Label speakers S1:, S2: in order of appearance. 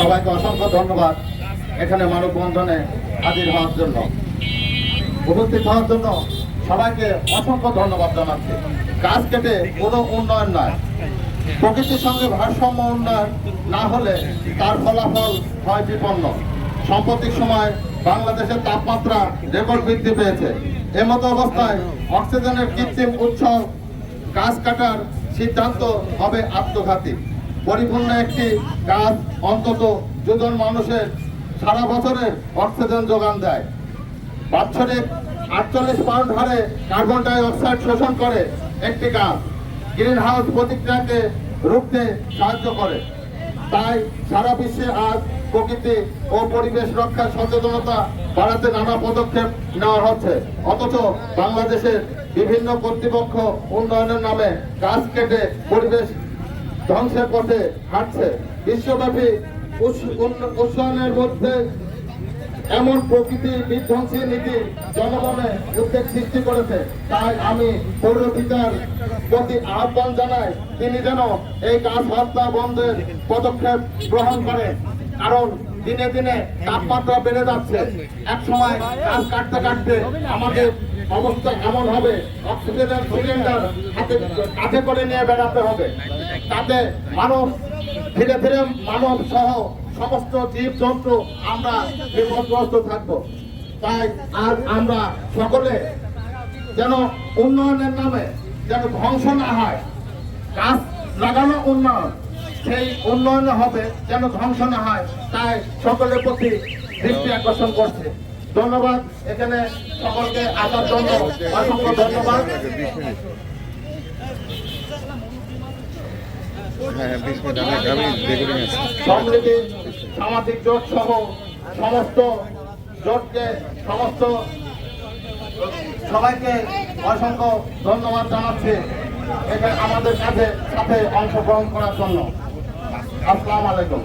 S1: সবাইকে অসংখ্য ধন্যবাদ এখানে মানববন্ধনে হাজির হওয়ার জন্য। উপস্থিত হওয়ার জন্য সবাইকে অসংখ্য ধন্যবাদ জানাচ্ছি। গাছ কেটে কোনো উন্নয়ন নয়। প্রকৃতির সঙ্গে ভারসাম্য উন্নয়ন না হলে তার ফলাফল হয় বিপন্ন। সাম্প্রতিক সময় বাংলাদেশের তাপমাত্রা রেকর্ড বৃদ্ধি পেয়েছে। এমতো অবস্থায় অক্সিজেনের কৃত্রিম উৎস গাছ কাটার সিদ্ধান্ত হবে আত্মঘাতী। পরিপূর্ণ একটি গাছ অন্তত দুজন মানুষের সারা বছরের অক্সিজেন যোগান দেয়। বাৎসরিক আটচল্লিশ পাউন্ড হারে কার্বন ডাই অক্সাইড শোষণ করে একটি গাছ গ্রিন হাউস প্রতিক্রিয়াকে রুখতে সাহায্য করে। তাই সারা বিশ্বে আজ প্রকৃতি ও পরিবেশ রক্ষার সচেতনতা বাড়াতে নানা পদক্ষেপ নেওয়া হচ্ছে। অথচ বাংলাদেশের বিভিন্ন কর্তৃপক্ষ উন্নয়নের নামে গাছ কেটে পরিবেশ ধ্বংসের পথে হাঁটছে। বিশ্বব্যাপী উস- মধ্যে এমন প্রকৃতি বিধ্বংসী নীতি জনমনে উদ্বেগ সৃষ্টি করেছে। তাই আমি পৌর পিতার প্রতি আহ্বান জানাই, তিনি যেন এই গাছ হত্যা বন্ধের পদক্ষেপ গ্রহণ করেন কারণ দিনে দিনে তাপমাত্রা বেড়ে যাচ্ছে। এক সময় গাছ কাটতে কাটতে আমাদের অবস্থা এমন হবে, অক্সিজেনের সিলিন্ডার হাতে কাছে করে নিয়ে বেড়াতে হবে। তাতে মানুষ, ধীরে ধীরে মানব সহ সমস্ত জীব জন্তু আমরা বিপদগ্রস্ত থাকব। তাই আর আমরা সকলে যেন উন্নয়নের নামে যেন ধ্বংস না হয়, গাছ লাগানো উন্নয়ন, সেই উন্নয়ন হবে যেন ধ্বংস না হয়, তাই সকলের প্রতি দৃষ্টি আকর্ষণ করছে। ধন্যবাদ। এখানে সকলকে আসার জন্য অসংখ্য ধন্যবাদ।
S2: হ্যাঁ আছে
S1: সম্প্রীতি সামাজিক জোট সহ সমস্ত জোটকে সমস্ত সবাইকে অসংখ্য ধন্যবাদ জানাচ্ছি। এখানে আমাদের কাছে সাথে অংশগ্রহণ করার জন্য। আসসালামু আলাইকুম।